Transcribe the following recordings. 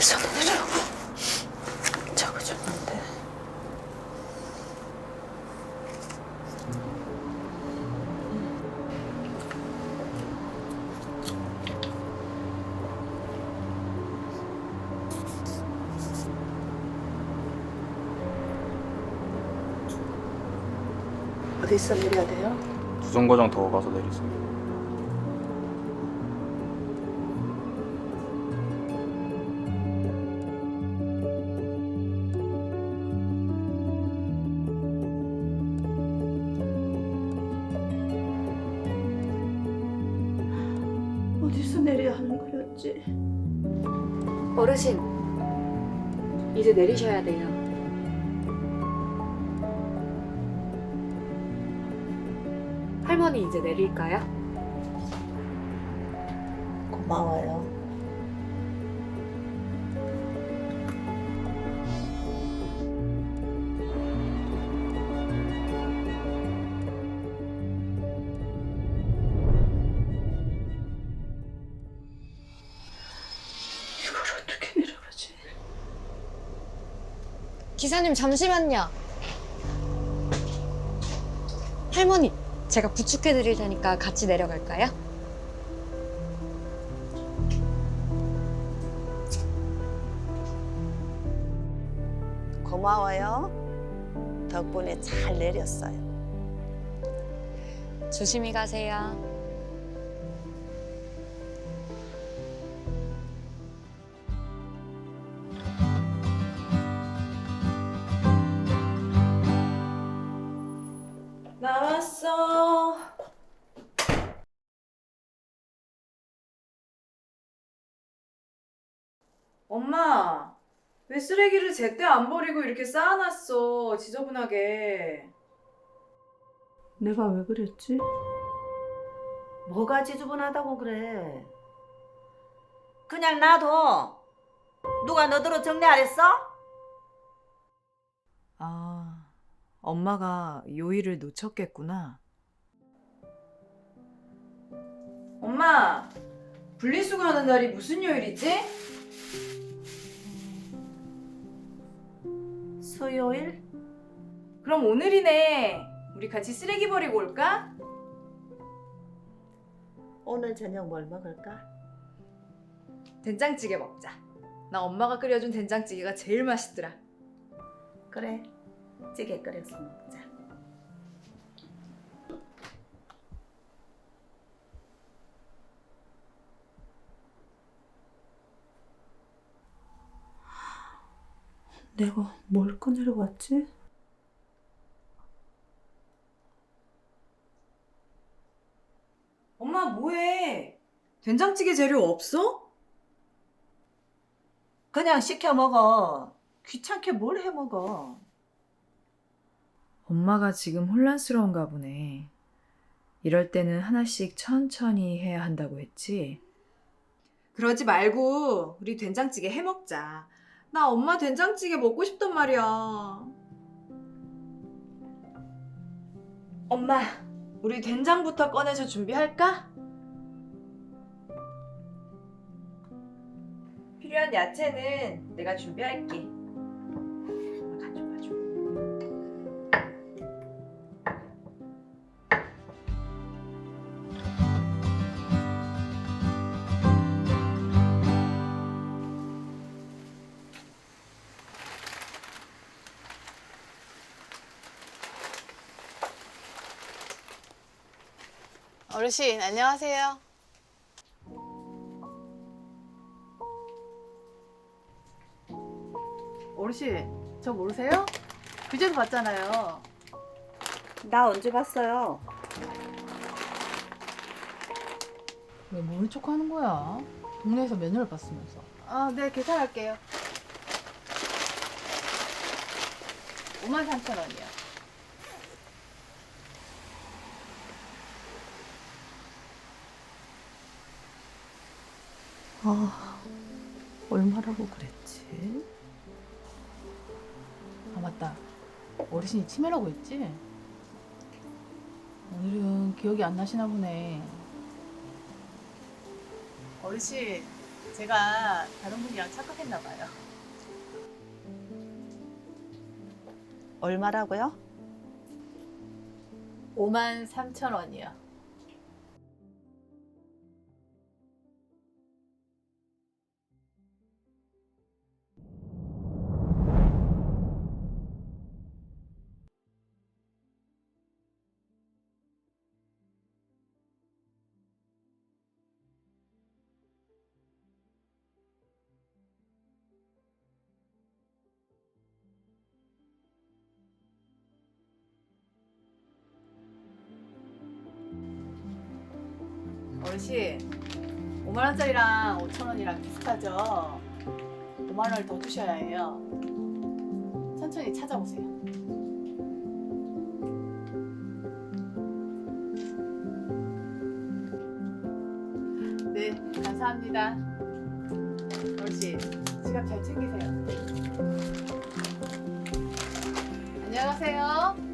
어디서 내려고 적어줬는데 어디서 내려야 돼요? 두 정거장 더 가서 내리세요. 거였지? 어르신, 이제 내리셔야 돼요. 할머니 이제 내릴까요? 고마워요. 기사님 잠시만요. 할머니, 제가 부축해 드릴 테니까 같이 내려갈까요? 고마워요. 덕분에 잘 내렸어요. 조심히 가세요. 엄마, 왜 쓰레기를 제때 안 버리고 이렇게 쌓아놨어? 지저분하게. 내가 왜 그랬지? 뭐가 지저분하다고 그래? 그냥 놔둬. 누가 너더러 정리 안 했어? 아, 엄마가 요일을 놓쳤겠구나. 엄마, 분리수거하는 날이 무슨 요일이지? 수요일? 그럼 오늘이네. 우리 같이 쓰레기 버리고 올까? 오늘 저녁 뭘 먹을까? 된장찌개 먹자. 나 엄마가 끓여준 된장찌개가 제일 맛있더라. 그래. 찌개 끓여서 먹자. 내가 뭘 꺼내러 왔지? 엄마 뭐해? 된장찌개 재료 없어? 그냥 시켜 먹어. 귀찮게 뭘 해 먹어. 엄마가 지금 혼란스러운가 보네. 이럴 때는 하나씩 천천히 해야 한다고 했지? 그러지 말고 우리 된장찌개 해 먹자. 나 엄마 된장찌개 먹고 싶단 말이야. 엄마, 우리 된장부터 꺼내서 준비할까? 필요한 야채는 내가 준비할게. 어르신 안녕하세요. 어르신 저 모르세요? 그제도 봤잖아요. 나 언제 봤어요? 왜 모른 척 하는 거야? 동네에서 몇 년을 봤으면서. 아, 네, 계산할게요. 5만 3천 원이요. 아, 얼마라고 그랬지? 아, 맞다. 어르신이 치매라고 했지? 오늘은 기억이 안 나시나 보네. 어르신, 제가 다른 분이랑 착각했나 봐요. 얼마라고요? 5만 3천 원이요. 어르신, 5만 원짜리랑 5천 원이랑 비슷하죠? 5만 원을 더 주셔야 해요. 천천히 찾아보세요. 네, 감사합니다. 어르신, 지갑 잘 챙기세요. 안녕하세요.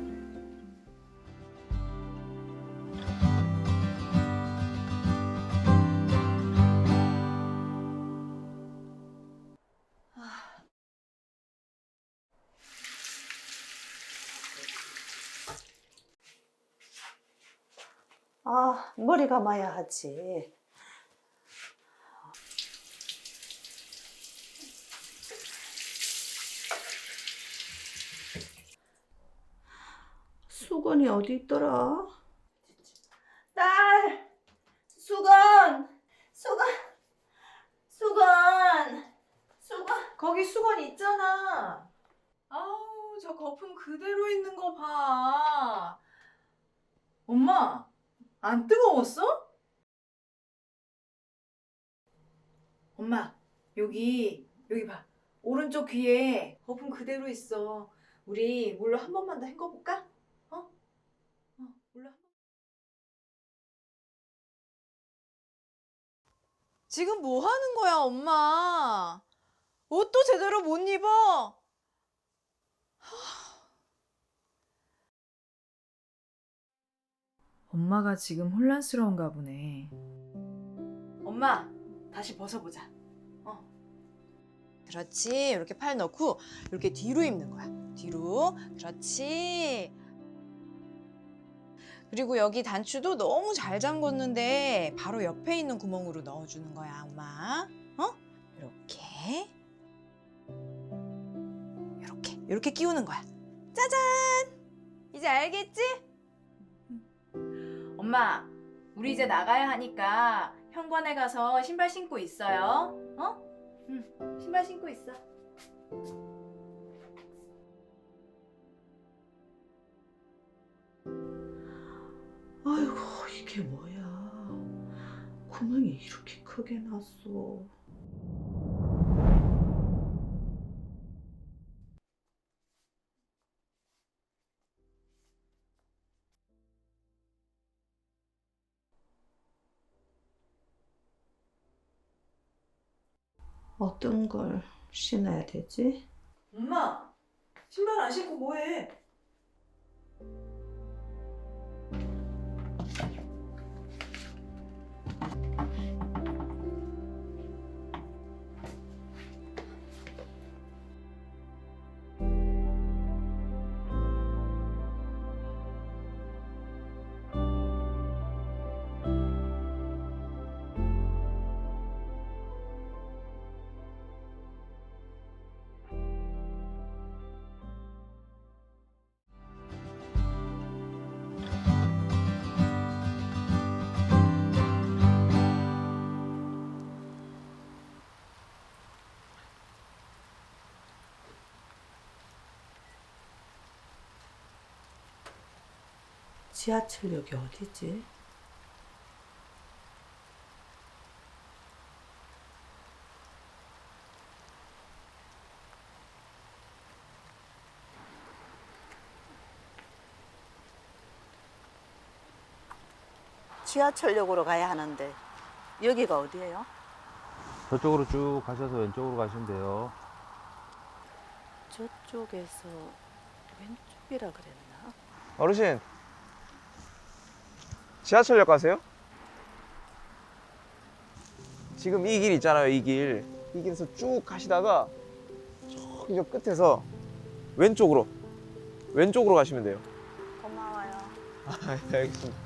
아, 머리 감아야 하지. 수건이 어디 있더라? 딸! 수건! 수건! 수건! 수건! 거기 수건 있잖아. 아우, 저 거품 그대로 있는 거 봐. 엄마, 안 뜨거웠어? 엄마, 여기, 여기 봐. 오른쪽 귀에 거품 그대로 있어. 우리 물로 한 번만 더 헹궈볼까? 어? 어, 물로 한 번. 지금 뭐 하는 거야, 엄마? 옷도 제대로 못 입어? 엄마가 지금 혼란스러운가 보네. 엄마, 다시 벗어보자. 그렇지. 이렇게 팔 넣고 이렇게 뒤로 입는 거야. 뒤로. 그렇지. 그리고 여기 단추도 너무 잘 잠궜는데 바로 옆에 있는 구멍으로 넣어주는 거야, 엄마. 어? 이렇게. 이렇게. 이렇게 끼우는 거야. 짜잔! 이제 알겠지? 엄마, 우리 이제 나가야 하니까 현관에 가서 신발 신고 있어요. 어? 응, 신발 신고 있어. 아이고, 이게 뭐야. 구멍이 이렇게 크게 났어. 어떤 걸 신어야 되지? 엄마, 신발 안 신고 뭐해? 지하철역이 어디지? 지하철역으로 가야 하는데 여기가 어디예요? 저쪽으로 쭉 가셔서 왼쪽으로 가시면 돼요. 저쪽에서 왼쪽이라 그랬나? 어르신 지하철역 가세요? 지금 이 길 있잖아요, 이 길. 이 길에서 쭉 가시다가 저기 저 끝에서 왼쪽으로 왼쪽으로 가시면 돼요. 고마워요. 아, 네, 알겠습니다.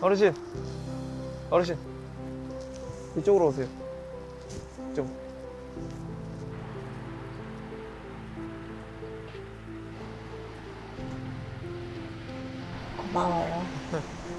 어르신, 어르신, 이쪽으로 오세요. 이쪽. 고마워요.